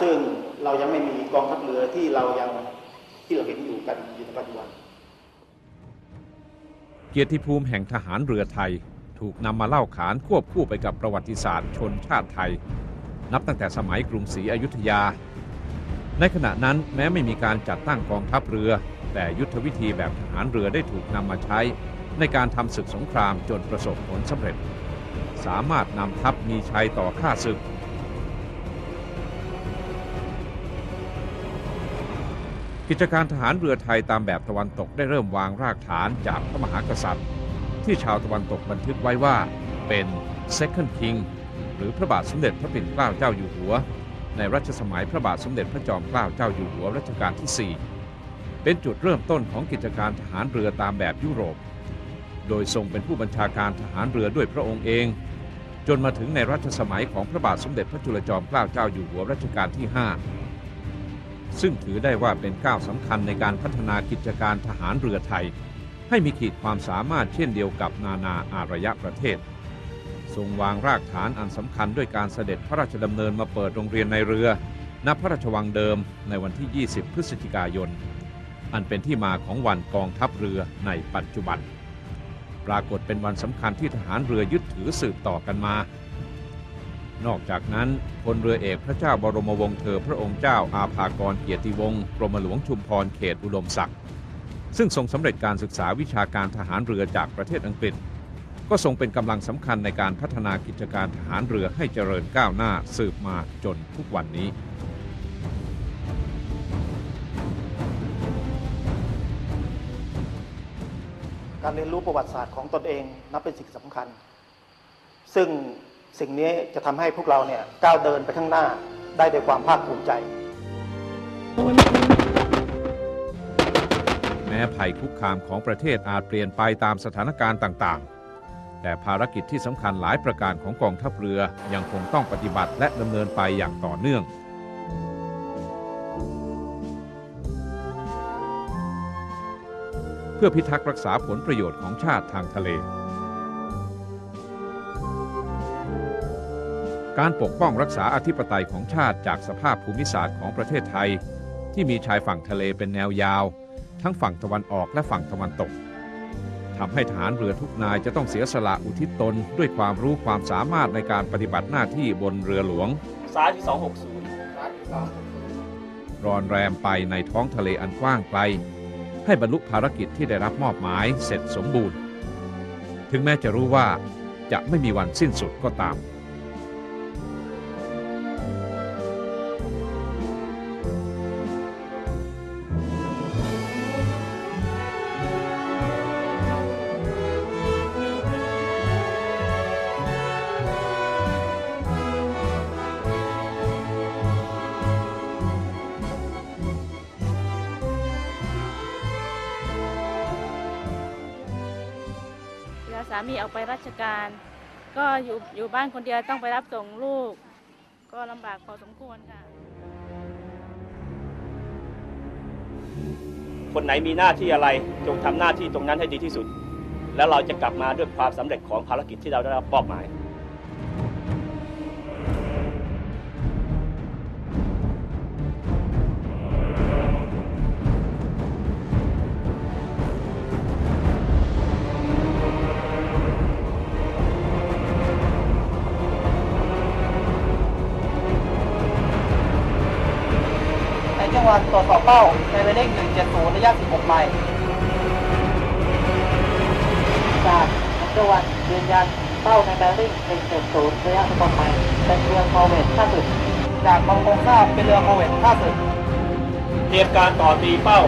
ซึ่งเรายังไม่มีกองทัพเรือที่เรายังที่เราเห็นอยู่กันอยู่ในปัจจุบัน เกียรติภูมิแห่งทหารเรือไทยถูกนำมาเล่าขานควบคู่ไปกับประวัติศาสตร์ชนชาติไทย นับตั้งแต่สมัยกรุงศรีอยุธยา ในขณะนั้นแม้ไม่มีการจัดตั้งกองทัพเรือ แต่ยุทธวิธีแบบทหารเรือได้ถูกนำมาใช้ ในการทำศึกสงครามจนประสบผลสำเร็จ สามารถนำทัพมีชัยต่อข้าศึก กิจการทหารเรือไทยตามแบบตะวันตกได้เริ่มวางรากฐานจากพระมหากษัตริย์ ที่ชาวตะวันตกบันทึกไว้ว่าเป็น Second King หรือพระบาทสมเด็จพระปิ่นเกล้าเจ้าอยู่หัว ในรัชสมัยพระบาทสมเด็จพระจอมเกล้าเจ้าอยู่หัวรัชกาลที่ 4 เป็นจุดเริ่มต้นของกิจการทหารเรือตามแบบยุโรป โดยทรงเป็นผู้บัญชาการทหารเรือด้วยพระองค์เอง จนมาถึงในรัชสมัยของพระบาทสมเด็จพระจุลจอมเกล้าเจ้าอยู่หัวรัชกาลที่ 5 ซึ่งถือได้ว่าเป็นก้าวสำคัญในการพัฒนากิจการทหารเรือไทย ให้มีขีดความสามารถเช่นเดียวกับนานาอารยประเทศ ทรงวางรากฐานอันสำคัญด้วยการเสด็จพระราชดำเนินมาเปิดโรงเรียนในเรือ ณ พระราชวังเดิมในวันที่ 20 พฤศจิกายน อันเป็นที่มาของวันกองทัพเรือในปัจจุบัน ปรากฏเป็นวันสำคัญที่ทหารเรือยึดถือสืบต่อกันมา นอกจากนั้นพลเรือเอกพระเจ้าบรมวงศ์เธอพระองค์เจ้าอาภากรเกียรติวงศ์กรมหลวงชุมพรเขตอุดมศักดิ์ซึ่งทรงสำเร็จการศึกษาวิชาการทหารเรือจากประเทศอังกฤษ ก็ทรงเป็นกำลังสำคัญในการพัฒนากิจการทหารเรือให้เจริญก้าวหน้าสืบมาจนทุกวันนี้การเรียนรู้ประวัติศาสตร์ของตนเองนับเป็นสิ่งสำคัญ ซึ่ง สิ่งนี้จะทำให้พวกเราเนี่ยก้าวเดินไปข้างหน้าได้ด้วยความภาคภูมิใจ แม้ภัยคุกคามของประเทศอาจเปลี่ยนไปตามสถานการณ์ต่างๆ แต่ภารกิจที่สำคัญหลายประการของกองทัพเรือยังคงต้องปฏิบัติและดำเนินไปอย่างต่อเนื่องเพื่อพิทักษ์รักษาผลประโยชน์ของชาติทางทะเล การปกป้องรักษาอธิปไตยของชาติจากสภาพภูมิศาสตร์ของประเทศไทย ที่มีชายฝั่งทะเลเป็นแนวยาว ทั้งฝั่งตะวันออกและฝั่งตะวันตกทำให้ทหารเรือทุกนายจะต้องเสียสละอุทิศตน ด้วยความรู้ความสามารถในการปฏิบัติหน้าที่บนเรือหลวงซ้ายที่260รอนแรมไปในท้องทะเลอันกว้างไกล ให้บรรลุภารกิจที่ได้รับมอบหมายเสร็จสมบูรณ์ ถึงแม้จะรู้ว่าจะไม่มีวันสิ้นสุดก็ตาม สามีออกไปราชการ ก็อยู่อยู่บ้านคนเดียวต้องไปรับส่งลูก ก็ลำบากพอสมควรค่ะ คนไหนมีหน้าที่อะไรจงทำหน้าที่ตรงนั้นให้ดีที่สุด แล้วเราจะกลับมาด้วยความสำเร็จของภารกิจที่เราได้รับมอบหมาย ในจังหวัดตรวจสอบเป้าในเวลเลข170ระยะ 16 ไมล์จากจังหวัดยืนยันเป้าในแบริ่ง170ระยะ 16 ไมล์เป็นเรือคอร์เวทท่าศึกจากบางโคงทราบเป็นเรือคอร์เวทท่าศึกเตรียมการต่อตีเป้า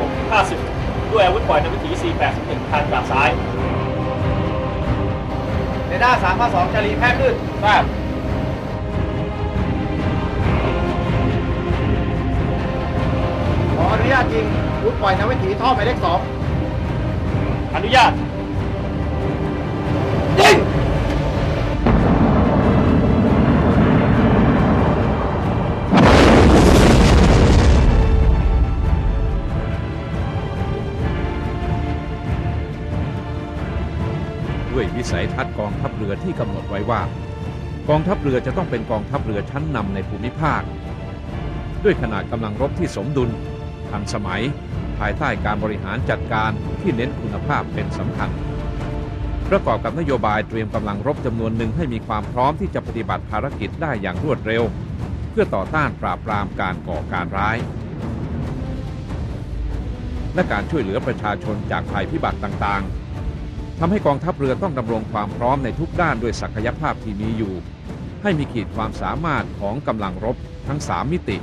50 ด้วยอาวุธปล่อยในวิถี 481ทางจากซ้ายเรดาร์352จะรีแพทย์ขึ้นทราบาตยิงวุธปล่อยนวิถีท่อหมายเลขสองอนุญาตยิงด้วยวิสัยทัศน์กองทัพเรือที่กำหนดไว้ว่า กองทัพเรือจะต้องเป็นกองทัพเรือชั้นนำในภูมิภาค ด้วยขนาดกำลังรบที่สมดุล ทันสมัย ภายใต้การบริหารจัดการที่เน้นคุณภาพเป็นสำคัญ ประกอบกับนโยบายเตรียมกำลังรบจำนวนหนึ่งให้มีความพร้อมที่จะปฏิบัติภารกิจได้อย่างรวดเร็ว เพื่อต่อต้านปราบปรามการก่อการร้าย และการช่วยเหลือประชาชนจากภัยพิบัติต่างๆทำให้กองทัพเรือต้องดำรงความพร้อมในทุกด้านด้วยศักยภาพที่มีอยู่ ให้มีขีดความสามารถของกำลังรบทั้ง 3 มิติ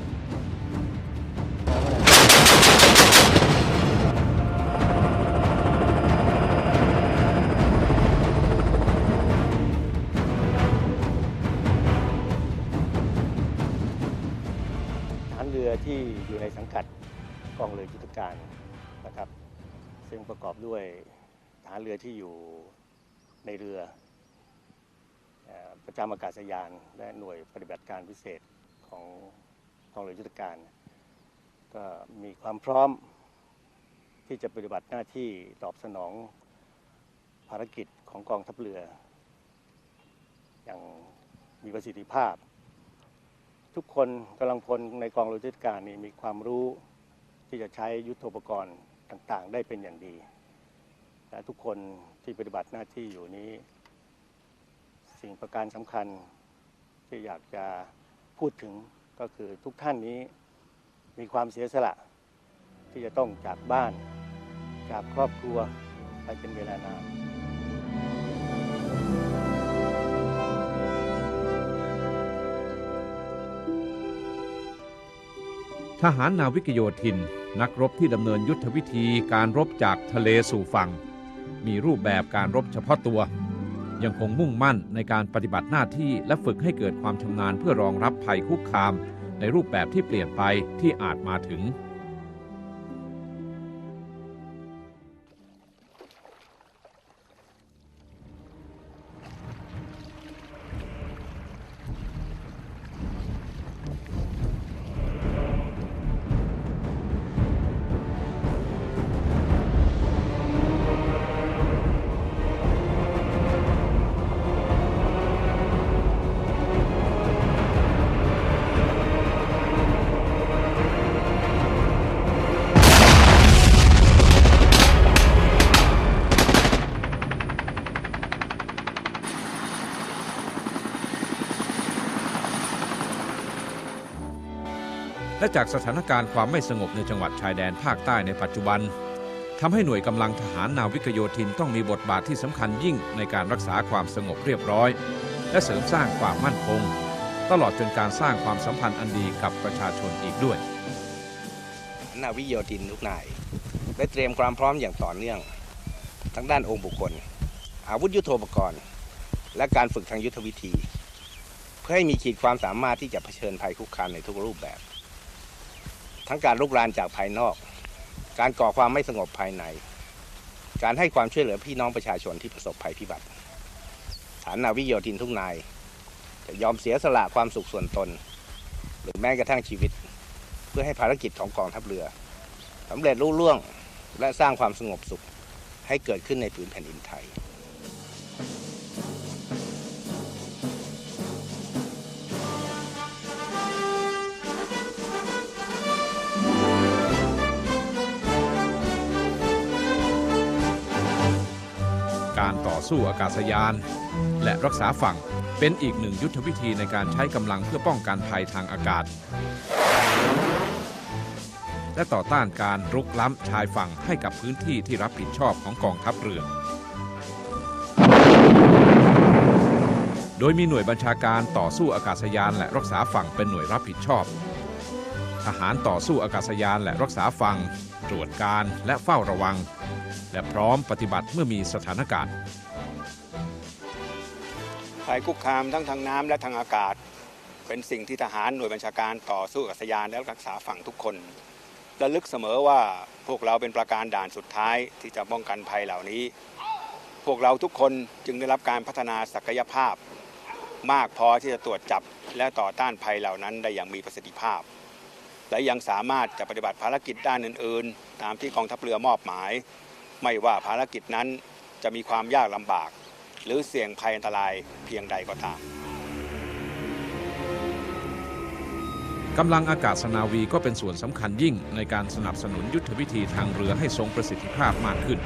ที่อยู่ในสังกัดกองเรือยุทธการนะครับ ซึ่งประกอบด้วยฐานเรือที่อยู่ในเรือประจำอากาศยาน และหน่วยปฏิบัติการพิเศษของกองเรือยุทธการ ก็มีความพร้อมที่จะปฏิบัติหน้าที่ตอบสนองภารกิจของกองทัพเรือ อย่างมีประสิทธิภาพ ทุกคนกำลังพลในกองเรือยุทธการนี่มีความรู้ที่จะใช้ยุทธปกรณ์ต่างๆ ได้เป็นอย่างดีและทุกคนที่ปฏิบัติหน้าที่อยู่นี้ สิ่งประการสำคัญที่อยากจะพูดถึงก็คือทุกท่านนี้มีความเสียสละที่จะต้องจากบ้าน จากครอบครัวไปเป็นเวลานาน ทหารนาวิกโยธิน นักรบที่ดำเนินยุทธวิธีการรบจากทะเลสู่ฝั่ง มีรูปแบบการรบเฉพาะตัว ยังคงมุ่งมั่นในการปฏิบัติหน้าที่และฝึกให้เกิดความชำนาญเพื่อรองรับภัยคุกคาม ในรูปแบบที่เปลี่ยนไปที่อาจมาถึง และจากสถานการณ์ความไม่สงบในจังหวัดชายแดนภาคใต้ในปัจจุบันทำให้หน่วยกำลังทหารนาวิกโยธินต้องมีบทบาทที่สำคัญยิ่งในการรักษาความสงบเรียบร้อย และเสริมสร้างความมั่นคง ตลอดจนการสร้างความสัมพันธ์อันดีกับประชาชนอีกด้วย นาวิโยธินทุกนายได้เตรียมความพร้อมอย่างต่อเนื่อง ทั้งด้านองค์บุคคล อาวุธยุโทโธปกรณ์ และการฝึกทางยุทธวิธี เพื่อให้มีขีดความสามารถที่จะเผชิญภัยคุกคามในทุกรูปแบบ ทั้งการลุกรานจากภายนอก การก่อความไม่สงบภายใน การให้ความช่วยเหลือพี่น้องประชาชนที่ประสบภัยพิบัติ ฐานนาวิโยธินทุกนาย จะยอมเสียสละความสุขส่วนตน หรือแม้กระทั่งชีวิต เพื่อให้ภารกิจของกองทัพเรือสำเร็จรุ่ล่วงและสร้างความสงบสุขให้เกิดขึ้นในผืนแผ่นดินไทย ต่อสู้อากาศยาน และรักษาฝั่งเป็นอีกหนึ่งยุทธวิธีในการใช้กำลังเพื่อป้องกันภัยทางอากาศ และต่อต้านการรุกล้ำชายฝั่งให้กับพื้นที่ที่รับผิดชอบของกองทัพเรือ โดยมีหน่วยบัญชาการต่อสู้อากาศยานและรักษาฝั่งเป็นหน่วยรับผิดชอบ ทหารต่อสู้อากาศยานและรักษาฝั่งตรวจการและเฝ้าระวัง และพร้อมปฏิบัติเมื่อมีสถานการณ์ภัยคุกคามทั้งทางน้ำและทางอากาศ เป็นสิ่งที่ทหารหน่วยบัญชาการต่อสู้อากาศยานและรักษาฝั่งทุกคนระลึกเสมอว่าพวกเราเป็นประการด่านสุดท้ายที่จะป้องกันภัยเหล่านี้ พวกเราทุกคนจึงได้รับการพัฒนาศักยภาพ มากพอที่จะตรวจจับและต่อต้านภัยเหล่านั้นได้อย่างมีประสิทธิภาพ และยังสามารถจะปฏิบัติภารกิจด้านอื่น ๆ ตามที่กองทัพเรือมอบหมาย ไม่ว่าภารกิจนั้นจะมีความยากลำบาก หรือเสี่ยงภัยอันตรายเพียงใดก็ตามกำลังอากาศนาวีก็เป็นส่วนสำคัญยิ่งในการสนับสนุนยุทธวิธีทางเรือให้ทรงประสิทธิภาพมากขึ้น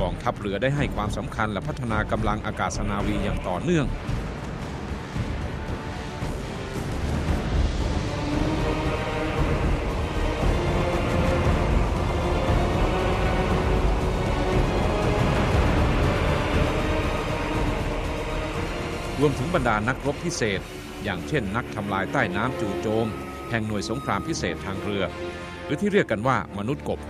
กองทัพเรือได้ให้ความสำคัญและพัฒนากำลังอากาศนาวีอย่างต่อเนื่อง รวมถึงบรรดานักรบพิเศษ อย่างเช่นนักทำลายใต้น้ำจู่โจม แห่งหน่วยสงครามพิเศษทางเรือ หรือที่เรียกกันว่ามนุษย์กบ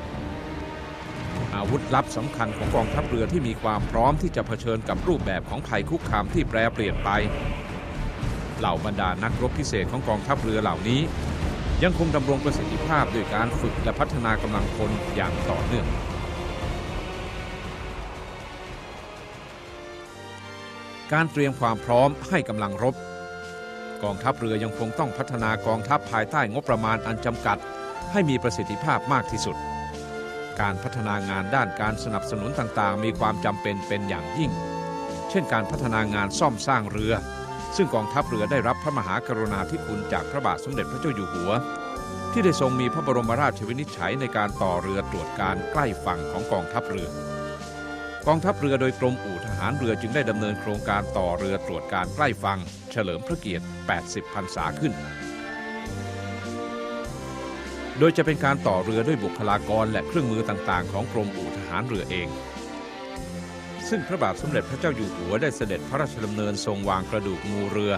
อาวุธลับสำคัญของกองทัพเรือที่มีความพร้อมที่จะเผชิญกับรูปแบบของภัยคุกคามที่แปรเปลี่ยนไป เหล่าบรรดานักรบพิเศษของกองทัพเรือเหล่านี้ ยังคงดำรงประสิทธิภาพด้วยการฝึกและพัฒนากำลังพลอย่างต่อเนื่อง การเตรียมความพร้อมให้กำลังรบ กองทัพเรือยังคงต้องพัฒนากองทัพภายใต้งบประมาณอันจำกัด ให้มีประสิทธิภาพมากที่สุด การพัฒนางานด้านการสนับสนุนต่างๆ มีความจำเป็นเป็นอย่างยิ่ง เช่นการพัฒนางานซ่อมสร้างเรือ ซึ่งกองทัพเรือได้รับพระมหากรุณาธิคุณจากพระบาทสมเด็จพระเจ้าอยู่หัว ที่ได้ทรงมีพระบรมราชวินิจฉัยในการต่อเรือตรวจการใกล้ฝั่งของกองทัพเรือ องทัพเรือโดยกรมอู่ทหารเรือจึงได้ดำเนินโครงการต่อเรือตรวจการใกล้ฝั่งเฉลิมพระเกียรติ 80 พรรษาขึ้น โดยจะเป็นการต่อเรือด้วยบุคลากรและเครื่องมือต่างๆ ของกรมอู่ทหารเรือเอง ซึ่งพระบาทสมเด็จพระเจ้าอยู่หัวได้เสด็จพระราชดำเนินทรงวางกระดูกงูเรือ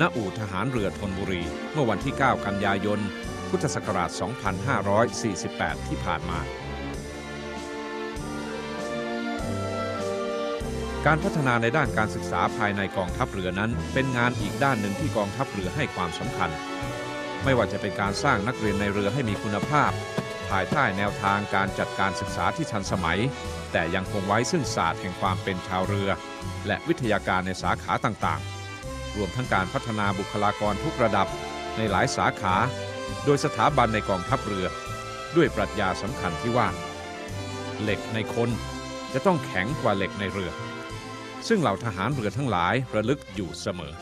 ณ อู่ทหารเรือธนบุรี เมื่อวันที่ 9 กันยายน พุทธศักราช 2548 ที่ผ่านมา การพัฒนาในด้านการศึกษาภายในกองทัพเรือนั้น เป็นงานอีกด้านหนึ่งที่กองทัพเรือให้ความสำคัญ ไม่ว่าจะเป็นการสร้างนักเรียนในเรือให้มีคุณภาพ ภายใต้แนวทางการจัดการศึกษาที่ทันสมัย แต่ยังคงไว้ซึ่งศาสตร์แห่งความเป็นชาวเรือ และวิทยาการในสาขาต่างๆ รวมทั้งการพัฒนาบุคลากรทุกระดับในหลายสาขา โดยสถาบันในกองทัพเรือ ด้วยปรัชญาสำคัญที่ว่า เหล็กในคนจะต้องแข็งกว่าเหล็กในเรือ ซึ่งเหล่าทหารเรือทั้งหลายระลึกอยู่เสมอ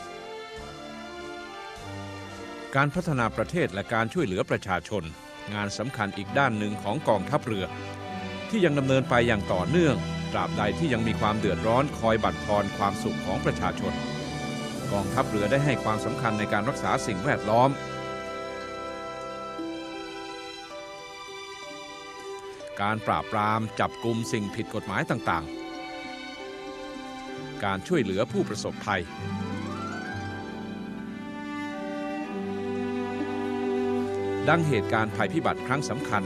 การพัฒนาประเทศและการช่วยเหลือประชาชน งานสำคัญอีกด้านหนึ่งของกองทัพเรือ ที่ยังดำเนินไปอย่างต่อเนื่อง ตราบใดที่ยังมีความเดือดร้อนคอยบั่นทอนความสุขของประชาชน กองทัพเรือได้ให้ความสำคัญในการรักษาสิ่งแวดล้อมการปราบปรามจับกลุ่มสิ่งผิดกฎหมายต่างๆ การช่วยเหลือผู้ประสบภัย ดังเหตุการณ์ภัยพิบัติครั้งสำคัญ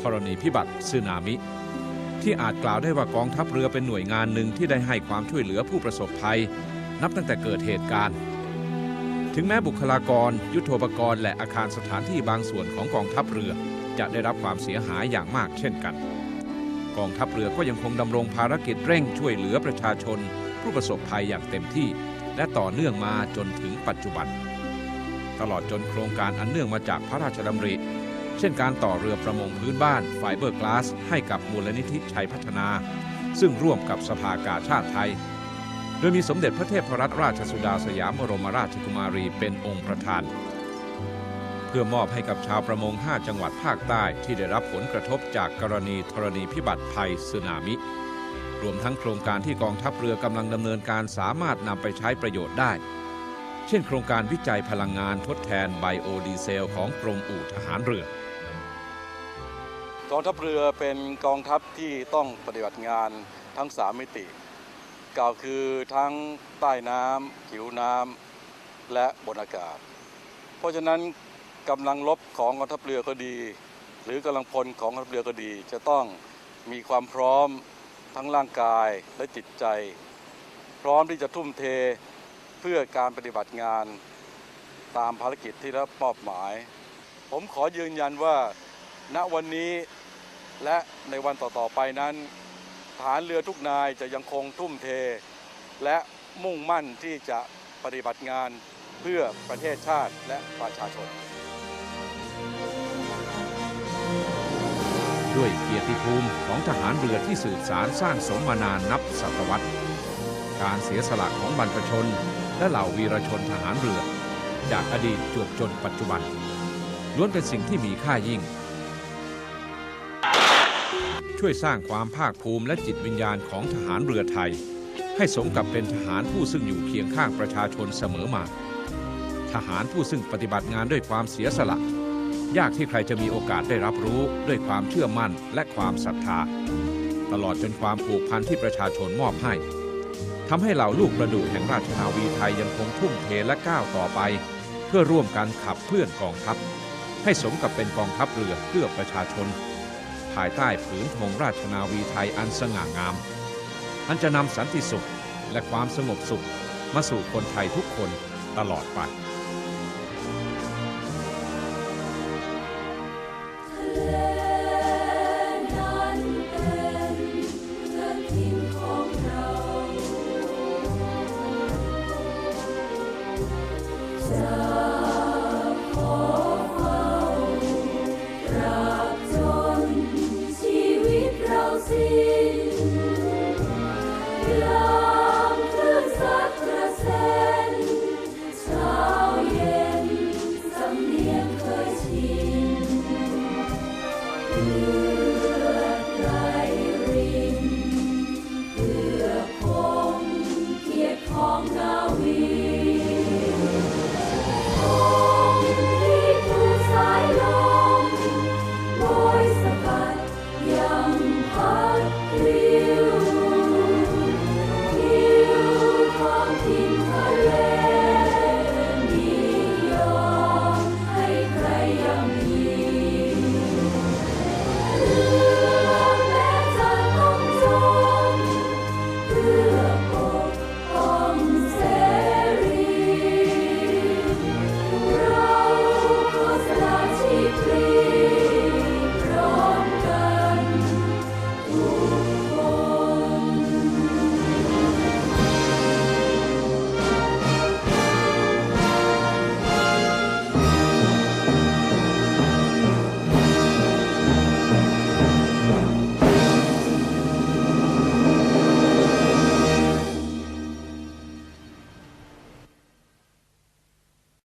ธรณีพิบัติสึนามิ ที่อาจกล่าวได้ว่ากองทัพเรือเป็นหน่วยงานหนึ่งที่ได้ให้ความช่วยเหลือผู้ประสบภัย นับตั้งแต่เกิดเหตุการณ์ ถึงแม้บุคลากร ยุทโธปกรณ์และอาคารสถานที่บางส่วนของกองทัพเรือจะได้รับความเสียหายอย่างมากเช่นกัน องทัพเรือก็ยังคงดำรงภารกิจเร่งช่วยเหลือประชาชน ผู้ประสบภัยอย่างเต็มที่ และต่อเนื่องมาจนถึงปัจจุบัน ตลอดจนโครงการอันเนื่องมาจากพระราชดำริ เช่นการต่อเรือประมงพื้นบ้านไฟเบอร์กลาส ให้กับมูลนิธิชัยพัฒนา ซึ่งร่วมกับสภากาชาติไทย โดยมีสมเด็จพระเทพรัตนราชสุดาสยามบรมราชกุมารีเป็นองค์ประธาน เพื่อมอบให้กับชาวประมง 5 จังหวัดภาคใต้ที่ได้รับผลกระทบจากกรณีธรณีพิบัติภัยสึนามิ รวมทั้งโครงการที่กองทัพเรือกำลังดำเนินการสามารถนำไปใช้ประโยชน์ได้ เช่น โครงการวิจัยพลังงานทดแทนไบโอดีเซล ของกรมอู่ทหารเรือกองทัพเรือเป็นกองทัพที่ต้องปฏิบัติงานทั้ง 3 มิติ กล่าวคือทั้งใต้น้ำผิวน้ำและบนอากาศ เพราะฉะนั้น กำลังรบของกองทัพเรือก็ดี หรือกำลังพลของกองทัพเรือก็ดี จะต้องมีความพร้อมทั้งร่างกายและจิตใจ พร้อมที่จะทุ่มเทเพื่อการปฏิบัติงานตามภารกิจที่รับมอบหมาย ผมขอยืนยันว่า ณวันนี้และในวันต่อๆไปนั้นฐานเรือทุกนายจะยังคงทุ่มเท และมุ่งมั่นที่จะปฏิบัติงานเพื่อประเทศชาติและประชาชน ด้วยเกียรติภูมิของทหารเรือที่สืบสารสร้างสมมานานนับศตวรรษ การเสียสละของบรรพชน และเหล่าวีรชนทหารเรือ จากอดีตจวบจนปัจจุบันล้วนเป็นสิ่งที่มีค่ายิ่ง ช่วยสร้างความภาคภูมิและจิตวิญญาณของทหารเรือไทย ให้สมกับเป็นทหารผู้ซึ่งอยู่เคียงข้างประชาชนเสมอมา ทหารผู้ซึ่งปฏิบัติงานด้วยความเสียสละ ยากที่ใครจะมีโอกาสได้รับรู้ด้วยความเชื่อมั่นและความศรัทธา ตลอดจนความผูกพันที่ประชาชนมอบให้ทำให้เหล่าลูกประดูแห่งราชนาวีไทยยังคงทุ่มเทและก้าวต่อไป เพื่อร่วมกันขับเคลื่อนกองทัพ ให้สมกับเป็นกองทัพเรือเพื่อประชาชน ภายใต้ผืนธงราชนาวีไทยอันสง่างาม อันจะนำสันติสุขและความสงบสุขมาสู่คนไทยทุกคนตลอดไป